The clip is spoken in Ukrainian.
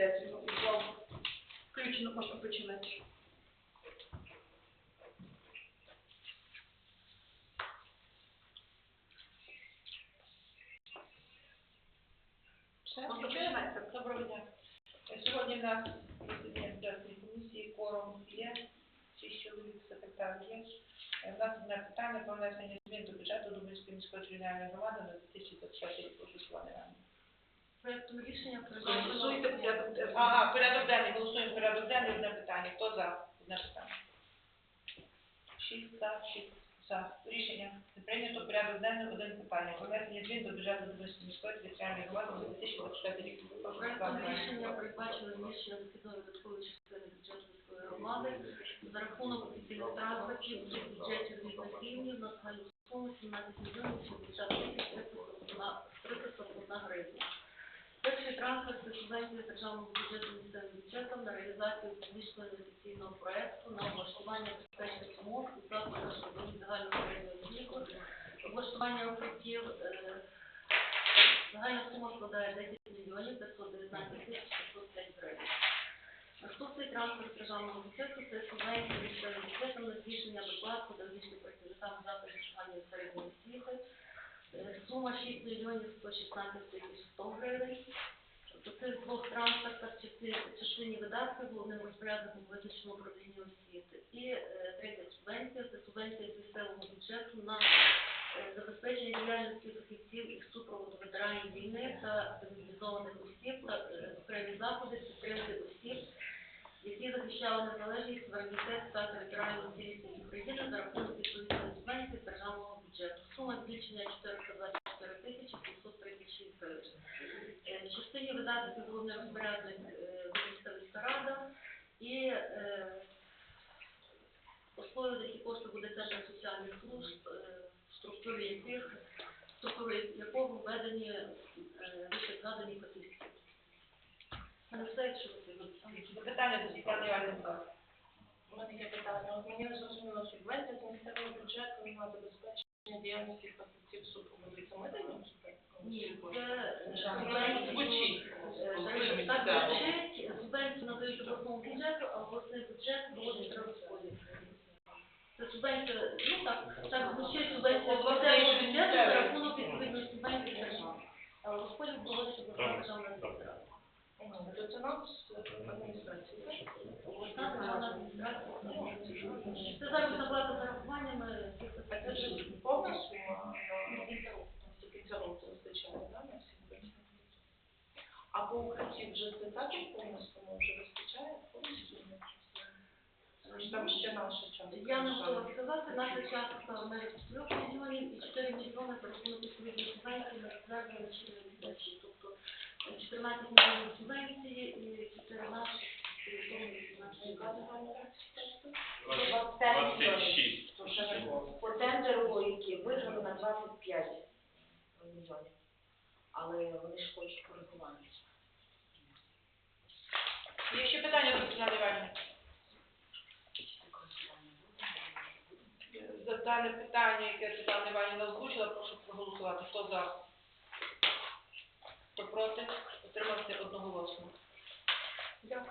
сесію. Ухвалу включено, можна починати. Доброго дня. Сьогодні в нас засідання бюджетної комісії, кворум є, шість чоловік, секретар є. У нас одне питання про внесення змін до бюджету Дубинської міської територіальної громади на 2025 рік. Прошу слова Проектом рішення Голосуйте порядок денний. Ага, порядок денний, голосуємо порядок денний, одне питання. Хто за? Одне питання. Шість за, шість за. Рішення. не Прийнято порядок денний, один питання. Внесення змін до бюджету Дубинської міської територіальної громади на 2025 рік. Проектом рішення передбачено зміщення дохідної видаткової частини бюджету міської громади за рахунок офіційних транспортів з бюджетів різних рівнів на загальну суму 17 мільйонів 60 тисяч 341 гривня. Перший трансфер це субвенція державного бюджету місцевим бюджетом на реалізацію публічного інвестиційного проекту на облаштування безпечних умов у закладах загальної середньої освіти, облаштування укриттів, е, Загальна сума складає 10 мільйонів 519 тисяч 505 гривень. Наступний трансфер державного бюджету це субвенція місцевим бюджетом на збільшення доплат педагогічним працівникам закладів загальної середньої освіти. Сума 6 мільйонів 116 тисяч 100 гривень. По цих двох трансфертах частині, видатків головним розпорядником визначено управління освіти. І е, третя субвенція це субвенція з місцевого бюджету на е, забезпечення діяльності фахівців із супроводу ветеранів війни та демобілізованих осіб е, окремі заходи підтримки осіб, які захищали незалежність, суверенітет та територіальну цілісність України за рахунок відповідної субвенції державного бюджету. Сума збільшення 424 Е, В частині видатків головний розпорядник е, міська рада і е, за ці кошти буде центр соціальних служб, е, в структурі яких структури якого введені е, вище згадані. У мене все, якщо ви це Запитання до Іванівни. У мене є питання. От мені зрозуміло субвенція з місцевого бюджету на забезпечення діяльності фахівців супроводу. Це ми даємо? Ні, це звучить. Е, Так, бюджет, субвенцію надають обласному бюджету, а обласний бюджет проводить розподіл. Це субвенція, ну так, так звучить субвенція обласного бюджету за рахунок відповідної субвенції держави. А розподіл проводить обласна державна адміністрація. Ну, це нам з адміністрації. Обласна державна адміністрація. Це заробітна плата за рахуваннями. А це ж повна сума на кінця року, до кінця року вистачає, да, на всі субвенції? А по укритті вже це також повна сума вже вистачає повністю? Чи Там ще наша частка? Я не готова сказати, наша частка межах 4 мільйонів і 4 мільйони рахунок відповідної субвенції на розгляд на 4. Тобто е, 14 мільйонів субвенції і 4 наші, і того Яка загальна частка? 25 мільйонів. 26. То ще не було. По тендеру, які виграли на 25 мільйонів. Але вони ж хочуть коригування. Є ще питання до Світлани Іванівни? За дане питання, яке Світлана Іванівна озвучила, прошу проголосувати. Хто за? Хто проти? Утримався одноголосно. Дякую.